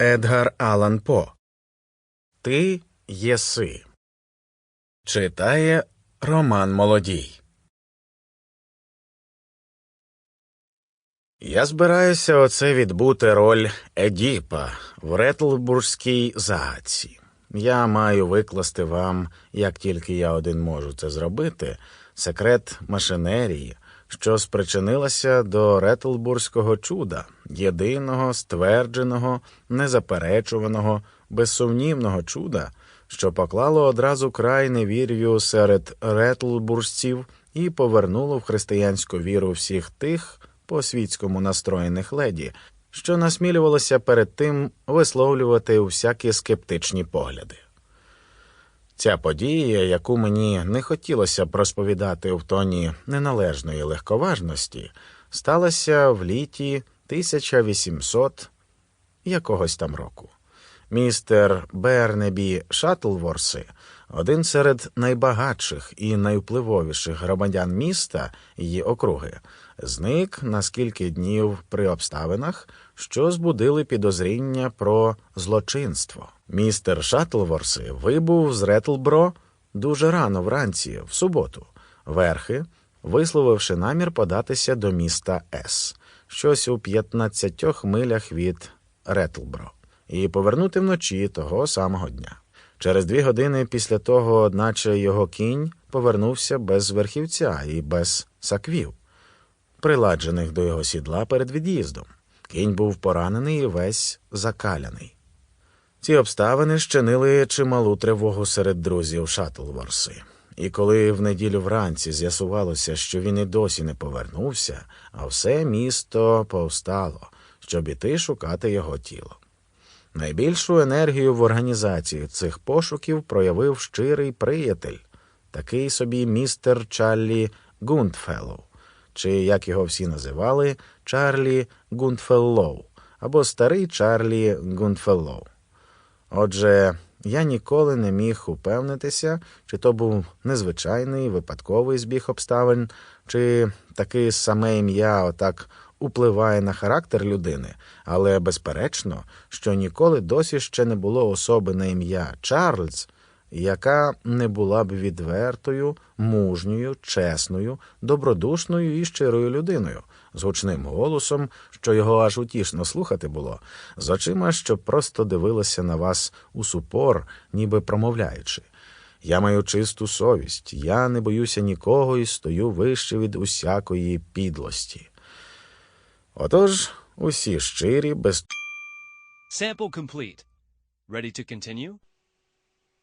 Едгар Алан По. Ти єси. Читає Роман Молодій. Я збираюся оце відбути роль Едіпа в Ретлбурзькій загадці. Я маю викласти вам, як тільки я один можу це зробити, секрет машинерії, що спричинилася до Ретлбурзького чуда, єдиного, ствердженого, незаперечуваного, безсумнівного чуда, що поклало одразу край невір'ю серед ретлбуржців і повернуло в християнську віру всіх тих по світському настроєних леді, що насмілювалося перед тим висловлювати усякі скептичні погляди. Ця подія, яку мені не хотілося б розповідати в тоні неналежної легковажності, сталася в літі 1800 якогось там року. Містер Бернебі Шатлворси, один серед найбагатших і найвпливовіших громадян міста і округи, зник на скільки днів при обставинах, що збудили підозріння про злочинство. Містер Шатлворси вибув з Ретлбро дуже рано вранці, в суботу, верхи, висловивши намір податися до міста С, щось у 15 милях від Ретлбро, і повернути вночі того самого дня. Через дві години після того, одначе його кінь повернувся без верхівця і без саквів, приладжених до його сідла перед від'їздом. Кінь був поранений і весь закаляний. Ці обставини щинили чималу тривогу серед друзів Шатлворси. І коли в неділю вранці з'ясувалося, що він і досі не повернувся, а все місто повстало, щоб іти шукати його тіло. Найбільшу енергію в організації цих пошуків проявив щирий приятель, такий собі містер Чарлі Гундфеллоу, чи, як його всі називали, Чарлі Гундфеллоу або старий Чарлі Гундфеллоу. Отже, я ніколи не міг упевнитися, чи то був незвичайний випадковий збіг обставин, чи таке саме ім'я отак упливає на характер людини, але безперечно, що ніколи досі ще не було особи на ім'я Чарльз, яка не була б відвертою, мужньою, чесною, добродушною і щирою людиною, з гучним голосом, що його аж утішно слухати було, з очима, що просто дивилися на вас у супор, ніби промовляючи. Я маю чисту совість, я не боюся нікого і стою вище від усякої підлості. Отож, усі щирі, без Sample complete. Ready to continue?